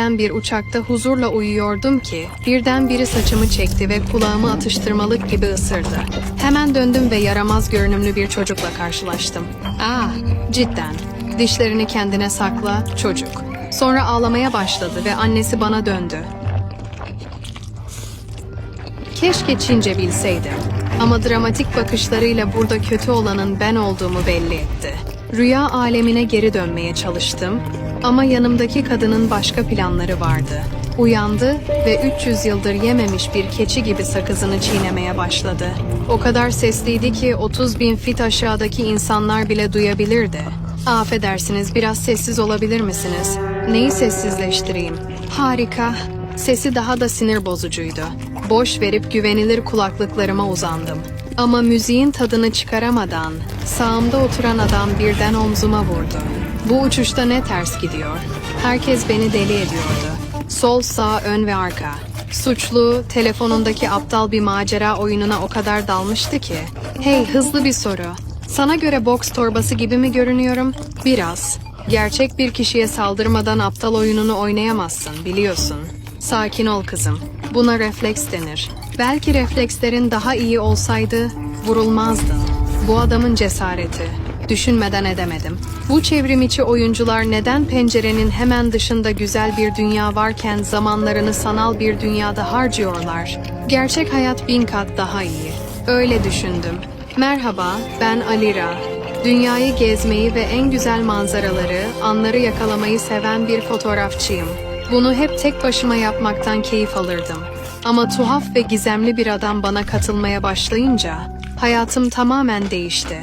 Ben bir uçakta huzurla uyuyordum ki birden biri saçımı çekti ve kulağımı atıştırmalık gibi ısırdı. Hemen döndüm ve yaramaz görünümlü bir çocukla karşılaştım. Ah, cidden. Dişlerini kendine sakla, çocuk. Sonra ağlamaya başladı ve annesi bana döndü. Keşke Çince bilseydim. Ama dramatik bakışlarıyla burada kötü olanın ben olduğumu belli etti. Rüya alemine geri dönmeye çalıştım ama yanımdaki kadının başka planları vardı. Uyandı ve 300 yıldır yememiş bir keçi gibi sakızını çiğnemeye başladı. O kadar sesliydi ki 30 bin fit aşağıdaki insanlar bile duyabilirdi. Affedersiniz biraz sessiz olabilir misiniz? Neyi sessizleştireyim? Harika. Sesi daha da sinir bozucuydu. Boş verip güvenilir kulaklıklarıma uzandım. Ama müziğin tadını çıkaramadan sağımda oturan adam birden omzuma vurdu. Bu uçuşta ne ters gidiyor? Herkes beni deli ediyordu. Sol, sağ, ön ve arka. Suçlu, telefonundaki aptal bir macera oyununa o kadar dalmıştı ki. Hey, hızlı bir soru. Sana göre boks torbası gibi mi görünüyorum? Biraz. Gerçek bir kişiye saldırmadan aptal oyununu oynayamazsın, biliyorsun. Sakin ol kızım. Buna refleks denir. Belki reflekslerin daha iyi olsaydı vurulmazdın. Bu adamın cesareti. Düşünmeden edemedim. Bu çevrim içi oyuncular neden pencerenin hemen dışında güzel bir dünya varken zamanlarını sanal bir dünyada harcıyorlar? Gerçek hayat bin kat daha iyi. Öyle düşündüm. Merhaba, ben Alira. Dünyayı gezmeyi ve en güzel manzaraları, anları yakalamayı seven bir fotoğrafçıyım. Bunu hep tek başıma yapmaktan keyif alırdım. Ama tuhaf ve gizemli bir adam bana katılmaya başlayınca hayatım tamamen değişti.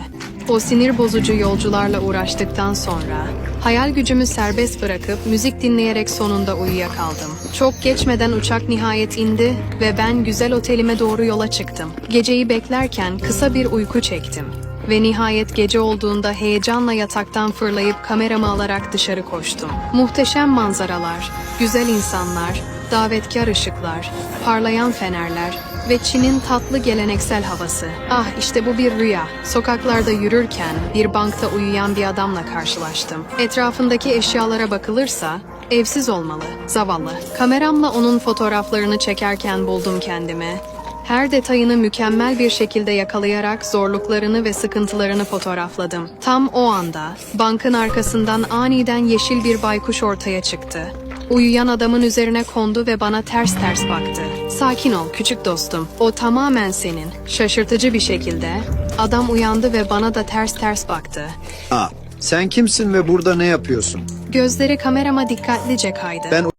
O sinir bozucu yolcularla uğraştıktan sonra hayal gücümü serbest bırakıp müzik dinleyerek sonunda uyuyakaldım. Çok geçmeden uçak nihayet indi ve ben güzel otelime doğru yola çıktım. Geceyi beklerken kısa bir uyku çektim. Ve nihayet gece olduğunda heyecanla yataktan fırlayıp kameramı alarak dışarı koştum. Muhteşem manzaralar, güzel insanlar, davetkar ışıklar, parlayan fenerler ve Çin'in tatlı geleneksel havası. Ah işte bu bir rüya. Sokaklarda yürürken bir bankta uyuyan bir adamla karşılaştım. Etrafındaki eşyalara bakılırsa evsiz olmalı, zavallı. Kameramla onun fotoğraflarını çekerken buldum kendimi. Her detayını mükemmel bir şekilde yakalayarak zorluklarını ve sıkıntılarını fotoğrafladım. Tam o anda bankın arkasından aniden yeşil bir baykuş ortaya çıktı. Uyuyan adamın üzerine kondu ve bana ters ters baktı. Sakin ol küçük dostum. O tamamen senin. Şaşırtıcı bir şekilde adam uyandı ve bana da ters ters baktı. Aa, sen kimsin ve burada ne yapıyorsun? Gözleri kamerama dikkatlice kaydı. Ben